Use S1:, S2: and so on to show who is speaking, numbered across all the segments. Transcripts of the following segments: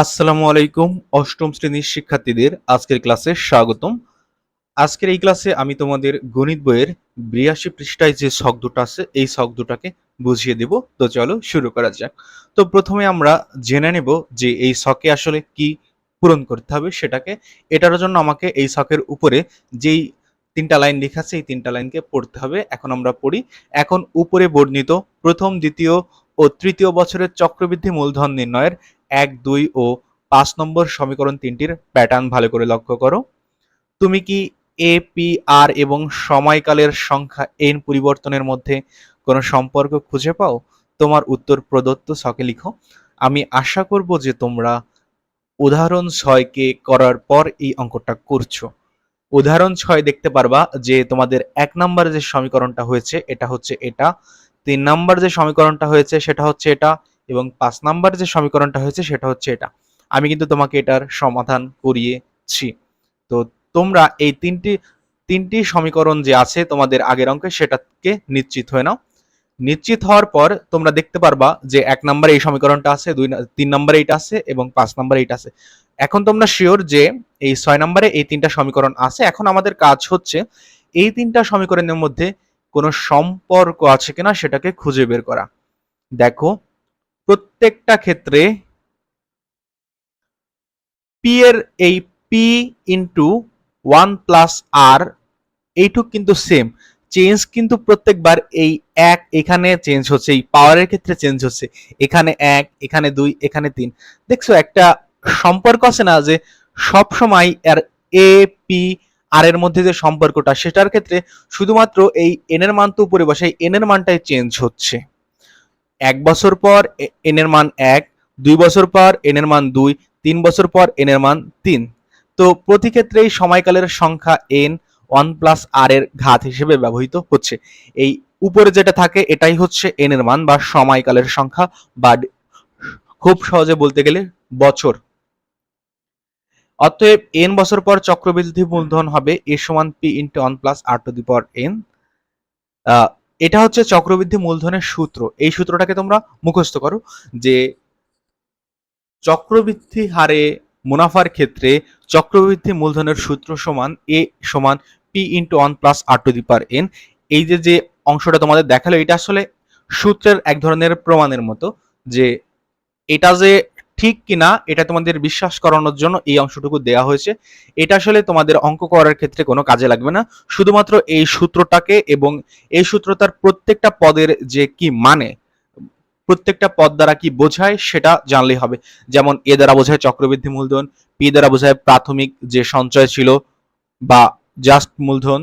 S1: আসসালামু আলাইকুম, অষ্টম শ্রেণির শিক্ষার্থীদের আজকের ক্লাসে স্বাগতম। আজকের এই ক্লাসে আমি তোমাদের গণিত বইয়ের বিরাশি পৃষ্ঠায় যে শখ দুটো আছে, এই শখ দুটাকে বুঝিয়ে দেব। তো চলো শুরু করা যাক। তো প্রথমে আমরা জেনে নেব যে এই শখে আসলে কি পূরণ করতে হবে সেটাকে। এটার জন্য আমাকে এই শখের উপরে যেই তিনটা লাইন লেখা আছে, এই তিনটা লাইনকে পড়তে হবে। এখন আমরা পড়ি, এখন উপরে বর্ণিত প্রথম, দ্বিতীয় ও তৃতীয় বছরের চক্রবৃদ্ধি মূলধন নির্ণয়ের এক, দুই ও পাঁচ নম্বর সমীকরণ তিনটির প্যাটার্ন ভালো করে লক্ষ্য করো। তুমি কি এ পি আর এবং সময়কালের সংখ্যা এন পরিবর্তনের মধ্যে কোনো সম্পর্ক খুঁজে পাও? তোমার উত্তর প্রদত্ত ছকে লিখো। আমি আশা করব যে তোমরা উদাহরণ ছয়কে করার পর এই অঙ্কটা করছ। উদাহরণ ছয় দেখতে পারবা যে তোমাদের এক নম্বরে যে সমীকরণটা হয়েছে, এটা হচ্ছে এটা। তিন নাম্বার যে সমীকরণটা হয়েছে, সেটা হচ্ছে এটা। এবং পাঁচ নাম্বার যে সমীকরণটা হয়েছে সেটা হচ্ছে এটা। আমি কিন্তু তোমাকে এটার সমাধান করিয়েছি। তো তোমরা এই তিনটি তিনটি সমীকরণ যে আছে তোমাদের আগের অঙ্কে সেটাকে নিশ্চিত হয়ে নাও। নিশ্চিত হওয়ার পর তোমরা দেখতে পারবা যে এক নম্বরে এই সমীকরণটা আছে, দুই তিন নম্বরে এইটা আছে এবং পাঁচ নম্বরে এইটা আছে। এখন তোমরা শিওর যে এই ছয় নম্বরে এই তিনটা সমীকরণ আছে। এখন আমাদের কাজ হচ্ছে এই তিনটা সমীকরণের মধ্যে কোনো সম্পর্ক আছে কিনা সেটাকে খুঁজে বের করা। দেখো প্রত্যেকটা ক্ষেত্রে পি এর এই P into one plus R এইটুক কিন্তু সেম চেঞ্জ কিন্তু প্রত্যেকবার এই এক, এখানে চেঞ্জ হচ্ছে, এই পাওয়ারের ক্ষেত্রে চেঞ্জ হচ্ছে। এখানে এক, এখানে দুই, এখানে তিন। দেখছ, একটা সম্পর্ক আছে না যে সব সময় এর এ পি আর এর মধ্যে যে সম্পর্কটা, সেটার ক্ষেত্রে শুধুমাত্র এই এন এর মান তো উপরে বসে এন এর মানটাই চেঞ্জ হচ্ছে। এক বছর পর এন এর মান এক, দুই বছর পর এন এর মান দুই, তিন বছর পর এন এর মান তিন। তো প্রতি ক্ষেত্রেই সময়কালের সংখ্যা এন ওয়ান প্লাস আর এর ঘাত হিসেবে ব্যবহৃত হচ্ছে। এই উপরে যেটা থাকে, এটাই হচ্ছে এন এর মান বা সময়কালের সংখ্যা বা খুব সহজে বলতে গেলে বছর। অতএব এন বছর পর চক্রবৃদ্ধি মূলধন হবে, এ সমান P into one plus R to the power N এটা হচ্ছে চক্রবৃদ্ধি মূলধনের সূত্র। এই সূত্রটাকে তোমরা মুখস্থ করো যে চক্রবৃদ্ধি হারে মুনাফার ক্ষেত্রে চক্রবৃদ্ধি মূলধনের সূত্র সমান এ সমান P into one plus R to the power N এই যে যে অংশটা তোমাদের দেখাল, এটা আসলে সূত্রের এক ধরনের প্রমাণের মতো যে এটা যে ঠিক কিনা এটা তোমাদের বিশ্বাস করানোর জন্য এই অংশটুকু দেয়া হয়েছে। এটা আসলে তোমাদের অঙ্ক করার ক্ষেত্রে কোনো কাজে লাগবে না। শুধুমাত্র এই সূত্রটাকে এবং এই সূত্রটার প্রত্যেকটা পদের যে কি মানে প্রত্যেকটা পদ দ্বারা কি বোঝায় সেটা জানলেই হবে। যেমন এ দ্বারা বোঝায় চক্রবৃদ্ধি মূলধন, পি দ্বারা বোঝায় প্রাথমিক যে সঞ্চয় ছিল বা জাস্ট মূলধন।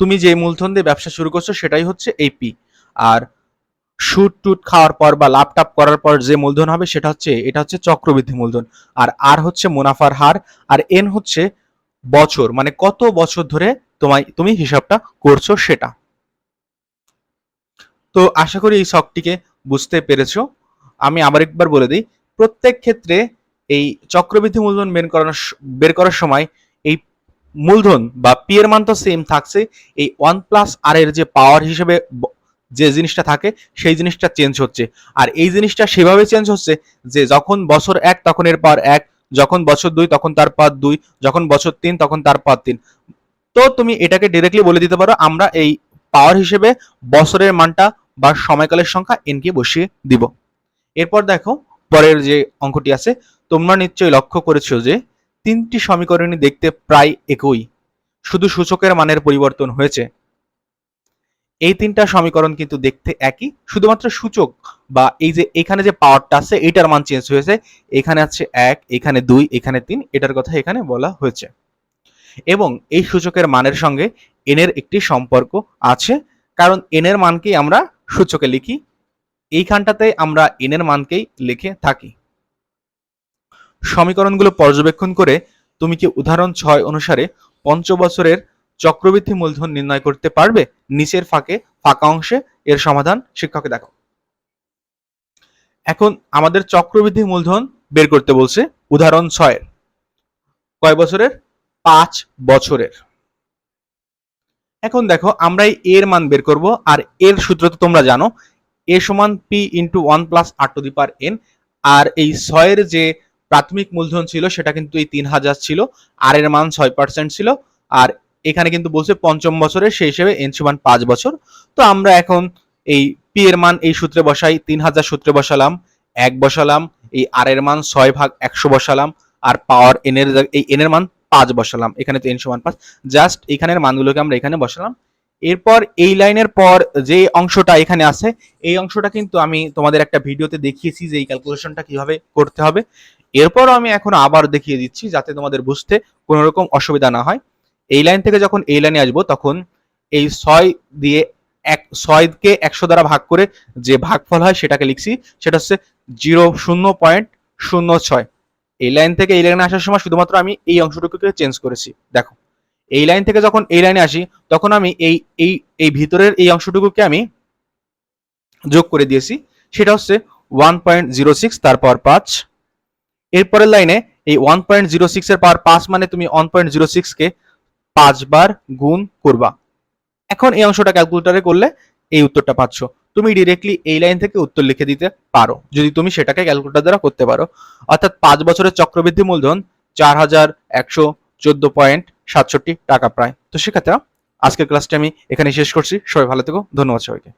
S1: তুমি যে মূলধন দিয়ে ব্যবসা শুরু করছ সেটাই হচ্ছে এই পি। আর সুট টুট খাওয়ার পর বা লাভ টাপ করার পর যে মূলধন হবে সেটা হচ্ছে, এটা হচ্ছে চক্রবৃদ্ধি মূলধন। আর আর হচ্ছে মুনাফার হার, আর এন হচ্ছে বছর মানে কত বছর ধরে তোমায়, তুমি হিসাবটা করছ সেটা। তো আশা করি এই শখটিকে বুঝতে পেরেছ। আমি আবার একবার বলে দিই, প্রত্যেক ক্ষেত্রে এই চক্রবৃদ্ধি মূলধন বের করার স- বের করার সময় এই মূলধন বা পি এর মান তো সেম থাকছে, এই ওয়ান প্লাস আর এর যে পাওয়ার হিসেবে যে জিনিসটা থাকে, সেই জিনিসটা চেঞ্জ হচ্ছে। আর এই জিনিসটা সেভাবে চেঞ্জ হচ্ছে যে যখন বছর এক, তখন এর পাওয়ার এক, যখন বছর দুই, তখন তার পাওয়ার দুই, যখন বছর তিন, তখন তার পাওয়ার তিন। তো তুমি এটাকে ডিরেক্টলি বলে দিতে পারো, আমরা এই পাওয়ার হিসেবে বছরের মানটা বা সময়কালের সংখ্যা এনকে বসিয়ে দিব। এরপর দেখো, পরের যে অঙ্কটি আছে, তোমরা নিশ্চয়ই লক্ষ্য করেছ যে তিনটি সমীকরণই দেখতে প্রায় একই। শুধু সূচকের মানের পরিবর্তন হয়েছে। এই তিনটা সমীকরণ কিন্তু দেখতে একই। শুধুমাত্র সূচক বা এই যে এখানে যে পাওয়ারটা আছে এটার মান চেঞ্জ হয়েছে। এখানে আছে এক, এখানে দুই, এখানে তিন, এটার কথা এখানে বলা হয়েছে। এবং এই সূচকের মানের সঙ্গে এন এর একটি সম্পর্ক আছে। কারণ এন এর মানকেই আমরা সূচকে লিখি। এইখানটাতে আমরা এন এর মানকেই লিখে থাকি। সমীকরণগুলো পর্যবেক্ষণ করে তুমি কি উদাহরণ ছয় অনুসারে পঞ্চ বছরের চক্রবৃদ্ধি মূলধন নির্ণয় করতে পারবে, নিচের ফাঁকে, ফাঁকা অংশে, এর সমাধান শিক্ষককে দেখো। এখন আমাদের চক্রবৃদ্ধি মূলধন বের করতে বলছে উদাহরণ ছয়ের। কয় বছরের? পাঁচ বছরের। এখন দেখো, আমরা এই এর মান বের করব, আর এর সূত্র তো তোমরা জানো, এ সমান P into one plus R to the power N আর এই ছয়ের যে প্রাথমিক মূলধন ছিল, সেটা কিন্তু এই তিন হাজার ছিল, আর এর মান ছয় পার্সেন্ট ছিল, আর এখানে কিন্তু বলছে পঞ্চম বছরে সেই হিসেবে এন মান পাঁচ বছর। তো আমরা এখন এই পি এর মান এই সূত্রে বসাই, তিন হাজার সূত্রে বসালাম, এক বসালাম, এই আর এর মান ছয় ভাগ একশো বসালাম, আর পাওয়ার এন এর এই এন এর মান পাঁচ বসালাম। এখানে তো এন সমান পাঁচ। জাস্ট এখানের মানগুলোকে আমরা এখানে বসালাম। এরপর এই লাইনের পর যে অংশটা এখানে আছে, এই অংশটা কিন্তু আমি তোমাদের একটা ভিডিওতে দেখিয়েছি যে এই ক্যালকুলেশনটা কীভাবে করতে হবে। এরপরও আমি এখন আবার দেখিয়ে দিচ্ছি যাতে তোমাদের বুঝতে কোনো রকম অসুবিধা না হয়। এই লাইন থেকে যখন এই লাইনে আসব, তখন এই ছয় দিয়ে এক, ছয়কে একশো দ্বারা ভাগ করে যে ভাগফল হয় সেটাকে লিখছি, সেটা হচ্ছে জিরো শূন্য পয়েন্ট শূন্য ছয়। এই লাইন থেকে এই লাইনে আসার সময় শুধুমাত্র আমি এই অংশটুকুকে চেঞ্জ করেছি। দেখো, এই লাইন থেকে যখন এই লাইনে আসি, তখন আমি এই এই এই ভিতরের এই অংশটুকুকে আমি যোগ করে দিয়েছি। সেটা হচ্ছে ওয়ান পয়েন্ট জিরো সিক্স তারপর পাঁচ। এরপরের লাইনে এই ওয়ান পয়েন্ট জিরো সিক্স এর পাওয়ার পাঁচ মানে তুমি ওয়ান পয়েন্ট জিরো সিক্সকে পাঁচবার গুণ করবা। এখন এই অংশটা ক্যালকুলেটারে করলে এই উত্তরটা পাচ্ছ। তুমি ডিরেক্টলি এই লাইন থেকে উত্তর লিখে দিতে পারো। যদি তুমি সেটাকে ক্যালকুলেটার দ্বারা করতে পারো। অর্থাৎ পাঁচ বছরের চক্রবৃদ্ধি মূলধন চার হাজার একশো চোদ্দ পয়েন্ট সাতষট্টি টাকা প্রায়। তো সেক্ষেত্রে আজকের ক্লাসটি আমি এখানে শেষ করছি। সবাই ভালো থেকো। ধন্যবাদ সবাইকে।